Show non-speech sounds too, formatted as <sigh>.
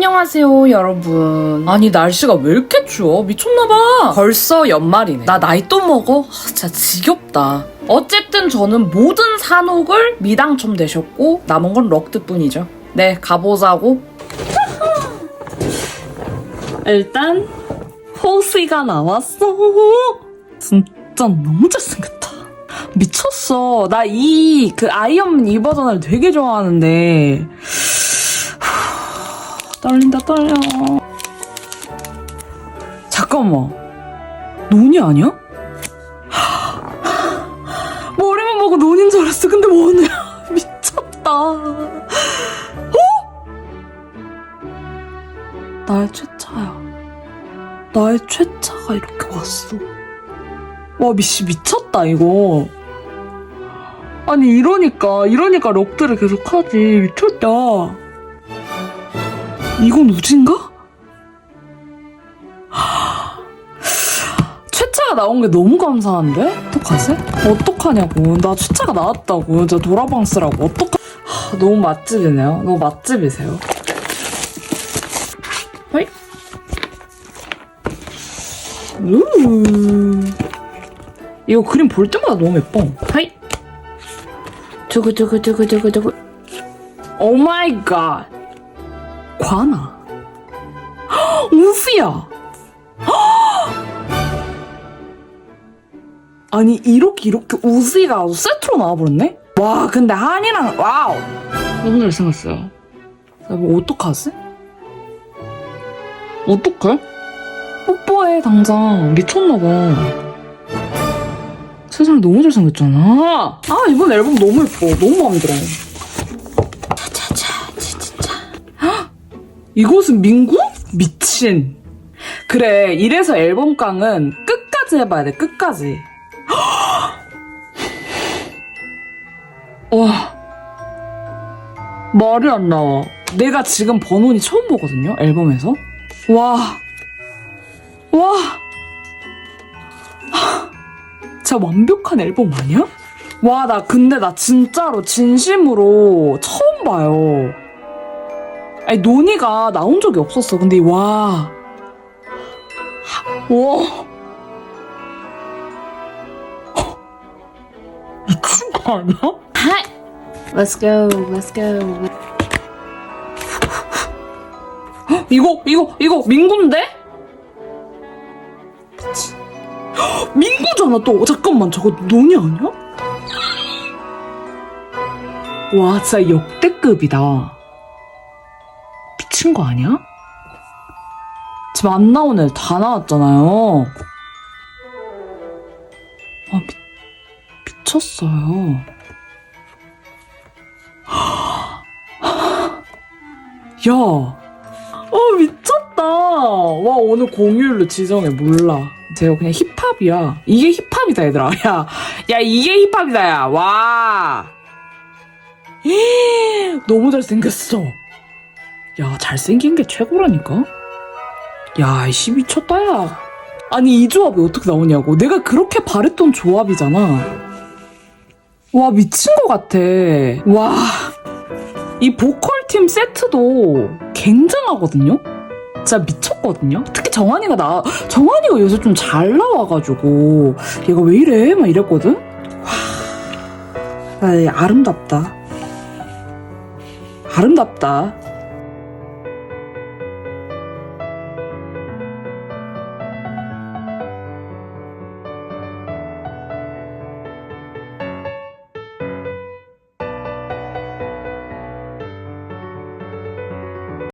안녕하세요, 여러분. 아니, 날씨가 왜 이렇게 추워? 미쳤나봐. 벌써 연말이네. 나 나이 또 먹어? 아, 진짜 지겹다. 어쨌든 저는 모든 산옥을 미당첨 되셨고, 남은 건 럭드뿐이죠. 네, 가보자고. <laughs> 일단, 호시가 나왔어. 진짜 너무 잘생겼다. 미쳤어. 나 이, 그 아이언맨 이 버전을 되게 좋아하는데, 떨린다 떨려. 잠깐만. 논이 아니야? <gasps> 머리만 보고 논인 줄 알았어. 근데 원우야? <laughs> 미쳤다. 어? 나의 최차야. 나의 최차가 이렇게 왔어. 와 미씨 미쳤다 이거. 아니 이러니까 이러니까 럭드를 계속하지. 미쳤다 이건 우진가? <gasps> 최차가 나온 게 너무 감사한데? 어떡하지? 어떡하냐고. 나 최차가 나왔다고. 저 도라방스라고. 어떡하... 하, 너무 맛집이네요. 너무 맛집이세요. 허이. 우 이거 그림 볼 때마다 너무 예뻐. 하이. 두구두구두구두구두구. 오 마이 갓. 관아. 헉, 우수야. 헉! 아니 이렇게 이렇게 우수이가 아주 세트로 나와버렸네? 와 근데 한이랑 와우 너무 잘생겼어요. 나뭐 어떡하지? 어떡해? 뽀뽀해 당장 미쳤나봐. 세상에 너무 잘생겼잖아. 아 이번 앨범 너무 예뻐. 너무 마음에 들어. 이곳은 민구? 미친. 그래, 이래서 앨범 깡은 끝까지 해봐야 돼, 끝까지. <gasps> 와. 말이 안 나와. 내가 지금 번호니 처음 보거든요, 앨범에서. 와. 와. 하, <gasps> 진짜 완벽한 앨범 아니야? 와, 나 근데 나 진짜로 진심으로 처음 봐요. 아니 논이가 나온 적이 없었어. 근데 와, 와, <laughs> 미친 거 아니야? Let's go. Let's go. 헉, <gasps> 이거 이거 이거 민구인데? 미친. <gasps> 민구잖아 또. 잠깐만 저거 논이 아니야? <gasps> 와 진짜 역대급이다. 미친 거 아니야? 지금 안 나온 애 다 나왔잖아요. 아, 미, 미쳤어요. <gasps> 야, 어, 미쳤다. 와, 오늘 공휴일로 지정해, 몰라. 제가 그냥 힙합이야. 이게 힙합이다, 얘들아. <laughs> 야, 야, 이게 힙합이다, 야. 와. <gasps> 너무 잘생겼어. 야, 잘생긴 게 최고라니까? 야, 이씨 미쳤다, 야. 아니, 이 조합이 어떻게 나오냐고. 내가 그렇게 바랬던 조합이잖아. 와, 미친 것 같아. 와. 이 보컬팀 세트도 굉장하거든요? 진짜 미쳤거든요? 특히 정한이가 나, 정한이가 요새 좀 잘 나와가지고, 얘가 왜 이래? 막 이랬거든? 와. 아, 아름답다. 아름답다.